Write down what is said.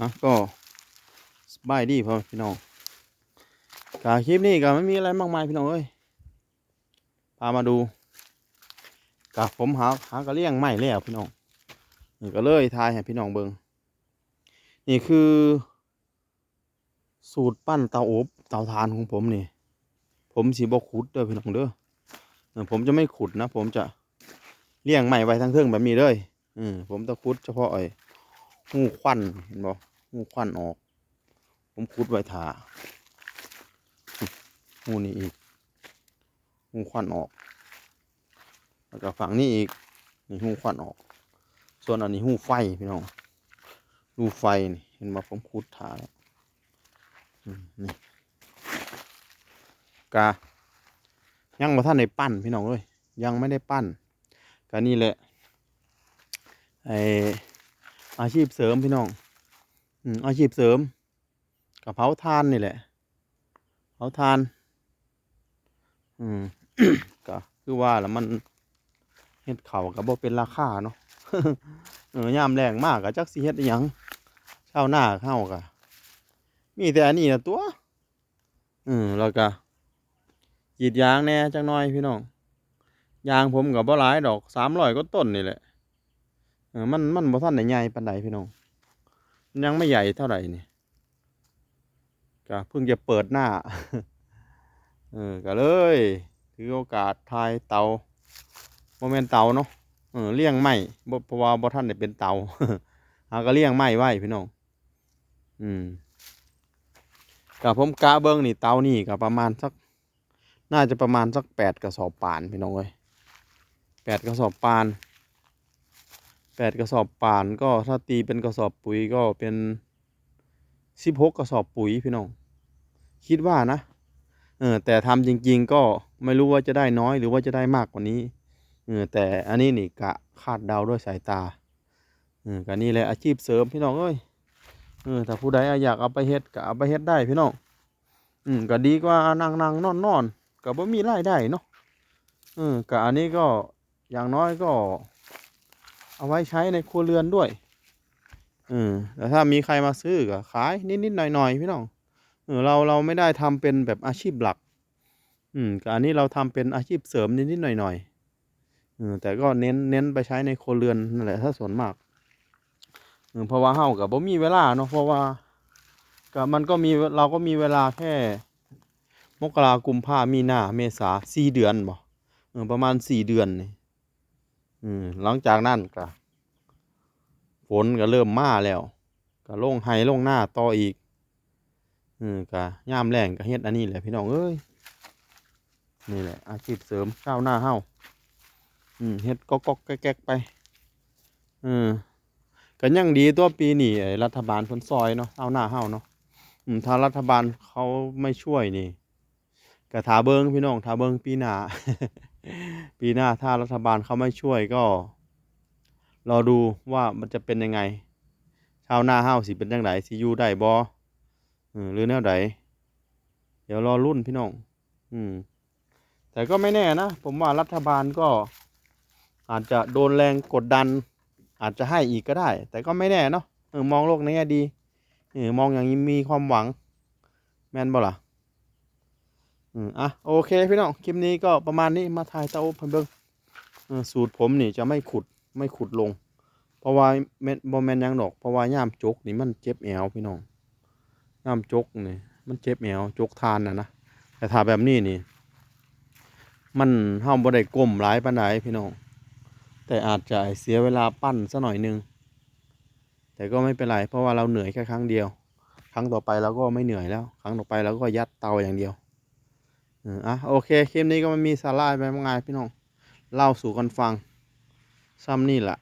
อะก็สบายดีพ่อพี่น้องกาคลิปนี้ก็ไม่มีอะไรมากมายพี่น้องเอ้ยพามาดูกะผมหาหากระเลี่ยงใหม่แล้วพี่น้องนี่ก็เลยทายให้พี่น้องเบิงนี่คือ สูตรปั้นเตาอบเตาถ่านของผมนี่ ผมสีบขุดเด้อพี่น้องเด้อผมจะไม่ขุดนะ ผมจะเลี่ยงใหม่ไว้ทั้งเครื่องแบบนี้เลยอืมผมจะขุดเฉพาะไอ้หูควันเห็นบ่ หูควันออก ผมขุดไว้ถาหูนี้อีกหูควันออก แล้วก็ฝั่งนี้อีกนี่หูควันออก ส่วนอันนี้หูไฟพี่น้องหูไฟนี่เห็นบ่ผมขุดถาแล้วอืมนี่กายังมาท่านได้ปั้นพี่น้องเอ้ยยังไม่ได้ปั้นก็นี่แหละไออาชีพเสริมพี่น้อง อาชีพเสริมกับเผาทานนี่แหละ เผาทาน อืมก็คือว่าแล้วมันเฮ็ดเข่ากับบ่เป็นราคาเนาะเออยามแรงมากก็จักสิเฮ็ดยังเช่าวนาเข้ากะมีแต่อันนี้นะตัว อืมแล้วก็กรีดยางแน่จังน้อยพี่น้องยางผมกับบ่หลายดอกสามร้อยก็ต้นนี่แหละเออมันมันบ่ทันได้ใหญ่ปานใดพี่น้อง ยังไม่ใหญ่เท่าไหร่นี่ก็เพิ่งจะเปิดหน้า เออก็เลย ถือโอกาสทายเตาโมเมนเตาเนาะเออเลี้ยงไม่เพราะว่าบ่ทันได้เป็นเตาหาก็เลี้ยงไม้ไว้พี่น้อง อืมกับผมกะเบิ้งนี่เตานี่ก็ประมาณสัก น่าจะประมาณสักแปดกระสอบปานพี่น้องเอ้ยแปดกระสอบปาน แปดกระสอบป่านก็ถ้าตีเป็นกระสอบปุ๋ยก็เป็นสิบหกกระสอบปุ๋ยพี่น้อง คิดว่านะเออแต่ทำจริง ๆ ก็ไม่รู้ว่าจะได้น้อยหรือว่าจะได้มากกว่านี้เออแต่อันนี้นี่กะคาดเดาด้วยสายตาเออก็นี่แหละอาชีพเสริมพี่น้องเอ้ยเออถ้าผู้ใดอยากเอาไปเฮ็ดก็เอาไปเฮ็ดได้พี่น้องอืมก็ดีกว่านั่งนั่งนอนนอนก็บ่มีรายได้เนาะเออก็อันนี้ก็อย่างน้อยก็ เอาไว้ใช้ในครัวเรือนด้วยเออแต่ถ้ามีใครมาซื้อก็ขายนิดๆหน่อยๆพี่น้องเออเราเราไม่ได้ทำเป็นแบบอาชีพหลัก อืมกับอันนี้เราทำเป็นอาชีพเสริมนิดๆหน่อยๆเออแต่ก็เน้นเน้นไปใช้ในครัวเรือนนั่นแหละถ้าส่วนมากเออเพราะว่าเฮากับบ่มีเวลาเนาะเพราะว่าก็มันก็มีเราก็มีเวลาแค่มกรากุมภามีนาเมษาสี่เดือนบ่เออประมาณสี่เดือนนี่ อืมหลังจากนั้นก็ฝนก็เริ่มมาแล้วก็ลงไห้ลงหน้าต่ออีกอืมกะย่ามแรงกะเฮ็ดอันนี้แหละพี่น้องเอ้ยนี่แหละ อาชีพเสริมก้าวหน้าเฮาอืมเฮ็ดก็ก็แก๊กไปอืมก็ยังดีตัวปีนี้ไอรัฐบาลเพิ่นซอยเนาะก้าวหน้าเฮาเนาะอืมถ้ารัฐบาลเขาไม่ช่วยนี่ก็ถาเบิงพี่น้องถาเบิงปีหน้า ปีหน้าถ้ารัฐบาลเขาไม่ช่วยก็รอดูว่ามันจะเป็นยังไง ชาวนาเฮาวสิเป็นจังไดสิอยู่ได้บ่เอหรือแนวใดเดี๋ยวรอรุ่นพี่น้อง อืม แต่ก็ไม่แน่นะ ผมว่ารัฐบาลก็ อาจจะโดนแรงกดดัน อาจจะให้อีกก็ได้ แต่ก็ไม่แน่เนาะมองโลกในแง่ดีมองอย่างนี้มีความหวัง แม่นบ่ล่ะ อืมอะโอเคพี่น้องคลิปนี้ก็ประมาณนี้มาถ่ายเตาอบให้เบิ่งสูตรผมนี่จะไม่ขุดไม่ขุดลง เพราะว่าแม่นบ่แมนยังดอกเพราะว่าย่ามจกนี่มันเจ็บแอวพี่น้องน้ำจกนี่มันเจ็บแมวจกทานนะนะแต่ถ้าแบบนี้นี่ มันเฮาบ่ได้ก้มหลายปานใดพี่น้องแต่อาจจะเสียเวลาปั้นซะหน่อยนึงแต่ก็ไม่เป็นไรเพราะว่าเราเหนื่อยแค่ครั้งเดียว ครั้งต่อไปเราก็ไม่เหนื่อยแล้ว ครั้งต่อไปเราก็ยัดเตาอย่างเดียว อะโอเคคลิปนี้ก็มันมีสาระไปมากมายพี่น้องเล่าสู่กันฟังซ้ำนี่แหละ